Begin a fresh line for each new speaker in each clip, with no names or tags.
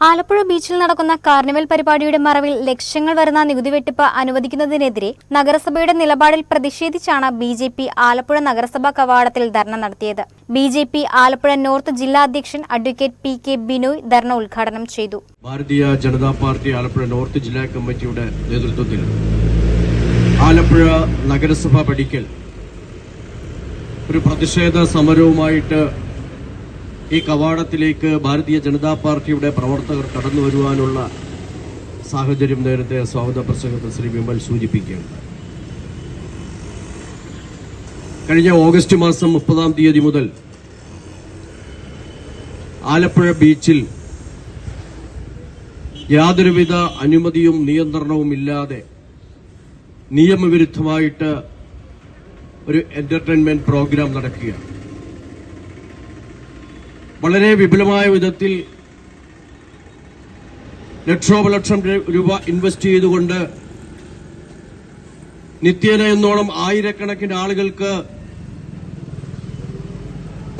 ആലപ്പുഴ ബീച്ചിൽ നടക്കുന്ന കാർണിവൽ പരിപാടിയുടെ മറവിൽ ലക്ഷങ്ങൾ വരുന്ന നികുതി വെട്ടിപ്പ് അനുവദിക്കുന്നതിനെതിരെ നഗരസഭയുടെ നിലപാടിൽ പ്രതിഷേധിച്ചാണ് ബി ജെ പി ആലപ്പുഴ നഗരസഭാ കവാടത്തിൽ ധർണ നടത്തിയത്. B J P Alappuzha north ജില്ലാ അധ്യക്ഷൻ അഡ്വക്കേറ്റ് പി കെ ബിനോയ് ധർണ ഉദ്ഘാടനം ചെയ്തു.
ഭാരതീയ ജനതാ പാർട്ടി ആലപ്പുഴ നോർത്ത് ജില്ലാ കമ്മിറ്റിയുടെ നേതൃത്വത്തിൽ ആലപ്പുഴ നഗരസഭ പഠിക്കൽ ഒരു പ്രതിഷേധ സമരവുമായിട്ട് ഈ കവാടത്തിലേക്ക് ഭാരതീയ ജനതാ പാർട്ടിയുടെ പ്രവർത്തകർ കടന്നു വരുവാനുള്ള സാഹചര്യം നേരത്തെ സ്വാഗത പ്രസംഗത്തിൽ ശ്രീ വിമൽ സൂചിപ്പിക്കുകയുണ്ടായി. കഴിഞ്ഞ ഓഗസ്റ്റ് മാസം മുപ്പതാം തീയതി മുതൽ ആലപ്പുഴ ബീച്ചിൽ യാതൊരുവിധ അനുമതിയും നിയന്ത്രണവും ഇല്ലാതെ നിയമവിരുദ്ധമായിട്ട് ഒരു എന്റർടൈൻമെന്റ് പ്രോഗ്രാം നടക്കുകയാണ്. വളരെ വിപുലമായ വിധത്തിൽ ലക്ഷോപലക്ഷം രൂപ ഇൻവെസ്റ്റ് ചെയ്തുകൊണ്ട് നിത്യേന എന്നോണം ആയിരക്കണക്കിന് ആളുകൾക്ക്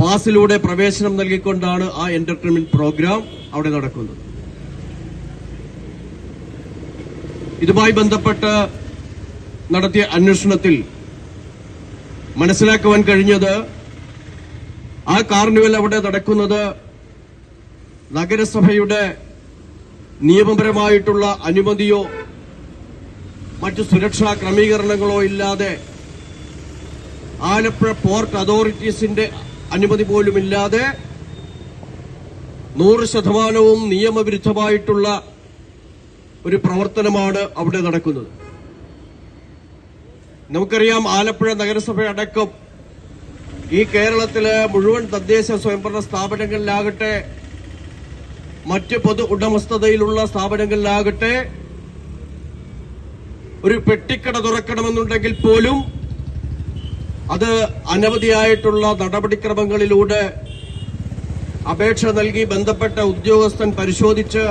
പാസിലൂടെ പ്രവേശനം നൽകിക്കൊണ്ടാണ് ആ എന്റർടൈൻമെന്റ് പ്രോഗ്രാം അവിടെ നടക്കുന്നത്. ഇതുമായി ബന്ധപ്പെട്ട് നടത്തിയ അന്വേഷണത്തിൽ മനസ്സിലാക്കുവാൻ കഴിഞ്ഞത് ആ കാർണിവൽ അവിടെ നടക്കുന്നത് നഗരസഭയുടെ നിയമപരമായിട്ടുള്ള അനുമതിയോ മറ്റു സുരക്ഷാ ക്രമീകരണങ്ങളോ ഇല്ലാതെ ആലപ്പുഴ പോർട്ട് അതോറിറ്റീസിന്റെ അനുമതി പോലുമില്ലാതെ നൂറ് ശതമാനവും നിയമവിരുദ്ധമായിട്ടുള്ള ഒരു പ്രവർത്തനമാണ് അവിടെ നടക്കുന്നത്. നമുക്കറിയാം ആലപ്പുഴ നഗരസഭ അടക്കം ഈ കേരളത്തിലെ മുഴുവൻ തദ്ദേശ സ്വയംഭരണ സ്ഥാപനങ്ങളിലാകട്ടെ മറ്റ് പൊതു ഉടമസ്ഥതയിലുള്ള സ്ഥാപനങ്ങളിലാകട്ടെ ഒരു പെട്ടിക്കട തുറക്കണമെന്നുണ്ടെങ്കിൽ പോലും അത് അനവധിയായിട്ടുള്ള നടപടിക്രമങ്ങളിലൂടെ അപേക്ഷ നൽകി ബന്ധപ്പെട്ട ഉദ്യോഗസ്ഥൻ പരിശോധിച്ച്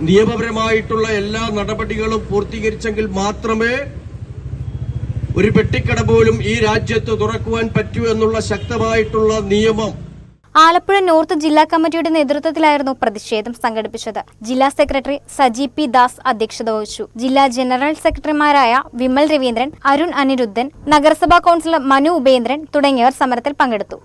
നിയമപരമായിട്ടുള്ള എല്ലാ നടപടികളും പൂർത്തീകരിച്ചെങ്കിൽ മാത്രമേ ഒരു പെട്ടിക്കട പോലും ഈ രാജ്യത്ത് തുറക്കുവാൻ പറ്റൂ എന്നുള്ള ശക്തമായിട്ടുള്ള നിയമം.
ആലപ്പുഴ നോർത്ത് ജില്ലാ കമ്മിറ്റിയുടെ നേതൃത്വത്തിലായിരുന്നു പ്രതിഷേധം സംഘടിപ്പിച്ചത്. ജില്ലാ സെക്രട്ടറി സജി പി ദാസ് അധ്യക്ഷത വഹിച്ചു. ജില്ലാ ജനറൽ സെക്രട്ടറിമാരായ വിമൽ രവീന്ദ്രൻ അരുൺ അനിരുദ്ധൻ നഗരസഭാ കൌൺസിലർ മനു ഉപേന്ദ്രൻ തുടങ്ങിയവർ സമരത്തിൽ പങ്കെടുത്തു.